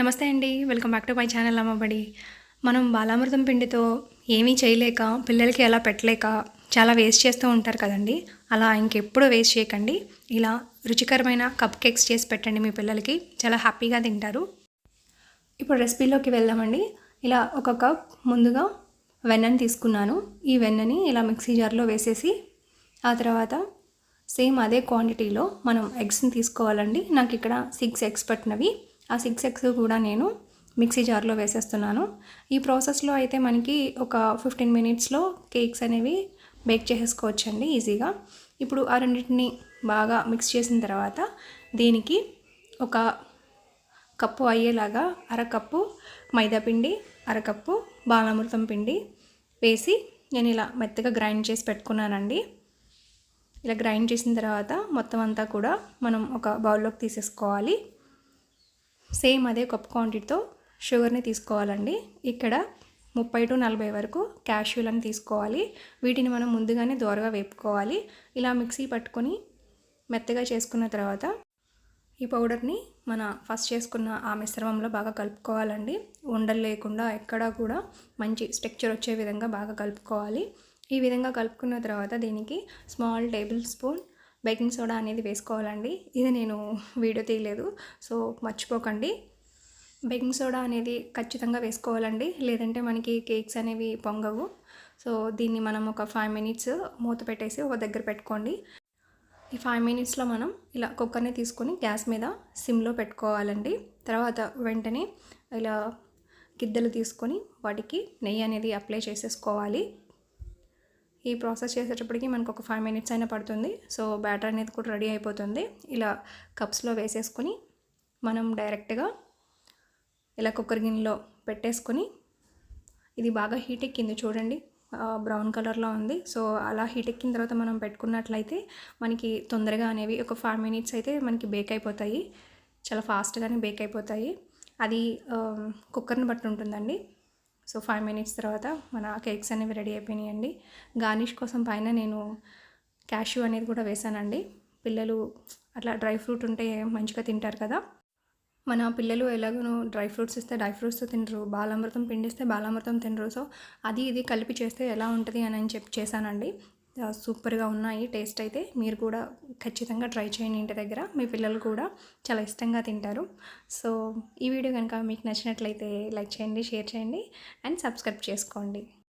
నమస్తే అండి. Welcome back to my channel Ammabadi. మనం బాలామృతం పిండితో ఏమీ చేయలేక పిల్లలకి ఎలా పెట్టలేక చాలా వేస్ట్ చేస్తూ ఉంటారు కదండి. అలా ఇంకెప్పుడు వేస్ట్ చేయకండి. ఇలా రుచికరమైన కప్ కేక్స్ చేసి పెట్టండి మీ పిల్లలకి. చాలా హ్యాపీగా తింటారు. ఇప్పుడు రెసిపీలోకి వెళ్దామండి. ఇలా ఒక కప్ ముందుగా వెన్నని తీసుకున్నాను. ఈ వెన్నని ఇలా మిక్సీ జార్లో వేసేసి ఆ తర్వాత సేమ్ అదే క్వాంటిటీలో మనం ఎగ్స్ని తీసుకోవాలండి. నాకు ఇక్కడ సిక్స్ ఎగ్స్ పట్టినవి. ఆ సిక్స్ ఎగ్స్ కూడా నేను మిక్సీ జార్లో వేసేస్తున్నాను. ఈ ప్రాసెస్లో అయితే మనకి ఒక ఫిఫ్టీన్ మినిట్స్లో కేక్స్ అనేవి బేక్ చేసేసుకోవచ్చండి ఈజీగా ఇప్పుడు ఆ రెండింటిని బాగా మిక్స్ చేసిన తర్వాత దీనికి ఒక కప్పు అయ్యేలాగా అరకప్పు మైదాపిండి అరకప్పు బాలామృతం పిండి వేసి నేను ఇలా మెత్తగా గ్రైండ్ చేసి పెట్టుకున్నానండి. ఇలా గ్రైండ్ చేసిన తర్వాత మొత్తం అంతా కూడా మనం ఒక బౌల్లోకి తీసేసుకోవాలి. సేమ్ అదే కప్ క్వాంటిటీతో షుగర్ని తీసుకోవాలండి. ఇక్కడ ముప్పై టు నలభై వరకు క్యాష్యూలను తీసుకోవాలి. వీటిని మనం ముందుగానే దోరగా వేపుకోవాలి. ఇలా మిక్సీ పట్టుకొని మెత్తగా చేసుకున్న తర్వాత ఈ పౌడర్ని మన ఫస్ట్ చేసుకున్న ఆ మిశ్రమంలో బాగా కలుపుకోవాలండి. ఉండలు లేకుండా ఎక్కడా కూడా మంచి స్ట్రక్చర్ వచ్చే విధంగా బాగా కలుపుకోవాలి. ఈ విధంగా కలుపుకున్న తర్వాత దీనికి small tablespoon baking soda అనేది వేసుకోవాలండి. ఇది నేను వీడియో తీయలేదు. సో మర్చిపోకండి. బేకింగ్ సోడా అనేది ఖచ్చితంగా వేసుకోవాలండి. లేదంటే మనకి కేక్స్ అనేవి పొంగవు. సో దీన్ని మనం ఒక ఫైవ్ మినిట్స్ మూత పెట్టేసి ఒక దగ్గర పెట్టుకోండి. ఈ ఫైవ్ మినిట్స్లో మనం ఇలా కుక్కర్ని తీసుకొని గ్యాస్ మీద సిమ్లో పెట్టుకోవాలండి. తర్వాత వెంటనే ఇలా గిద్దలు తీసుకొని వాటికి నెయ్యి అనేది అప్లై చేసేసుకోవాలి. ఈ ప్రాసెస్ చేసేటప్పటికి మనకు ఒక ఫైవ్ మినిట్స్ అయినా పడుతుంది. సో బ్యాటర్ అనేది కూడా రెడీ అయిపోతుంది. ఇలా కప్స్లో వేసేసుకొని మనం డైరెక్ట్గా ఇలా కుక్కర్ గిన్నెలో పెట్టేసుకొని ఇది బాగా హీట్ ఎక్కింది చూడండి. బ్రౌన్ కలర్లో ఉంది. సో అలా హీట్ ఎక్కిన తర్వాత మనం పెట్టుకున్నట్లయితే మనకి తొందరగా అనేవి ఒక ఫైవ్ మినిట్స్ అయితే మనకి బేక్ అయిపోతాయి. చాలా ఫాస్ట్గానే బేక్ అయిపోతాయి. అది కుక్కర్ని బట్టి ఉంటుందండి. సో ఫైవ్ మినిట్స్ తర్వాత మన కేక్స్ అనేవి రెడీ అయిపోయినాయండి. గార్నిష్ కోసం పైన నేను క్యాష్యూ అనేది కూడా వేసానండి పిల్లలు అట్లా డ్రై ఫ్రూట్ ఉంటే మంచిగా తింటారు కదా. మన పిల్లలు ఎలాగో డ్రై ఫ్రూట్స్ ఇస్తే డ్రై ఫ్రూట్స్తో తినరు బాలామృతం పిండిస్తే బాలామృతం తినరు. సో అది ఇది కలిపి చేస్తే ఎలా ఉంటుంది అని చెప్పి చేశానండి. సూపర్గా ఉన్నాయి. టేస్ట్ అయితే మీరు కూడా ఖచ్చితంగా ట్రై చేయండి ఇంటి దగ్గర. మీ పిల్లలు కూడా చాలా ఇష్టంగా తింటారు. సో ఈ వీడియో కనుక మీకు నచ్చినట్లయితే లైక్ చేయండి షేర్ చేయండి అండ్ సబ్స్క్రైబ్ చేసుకోండి.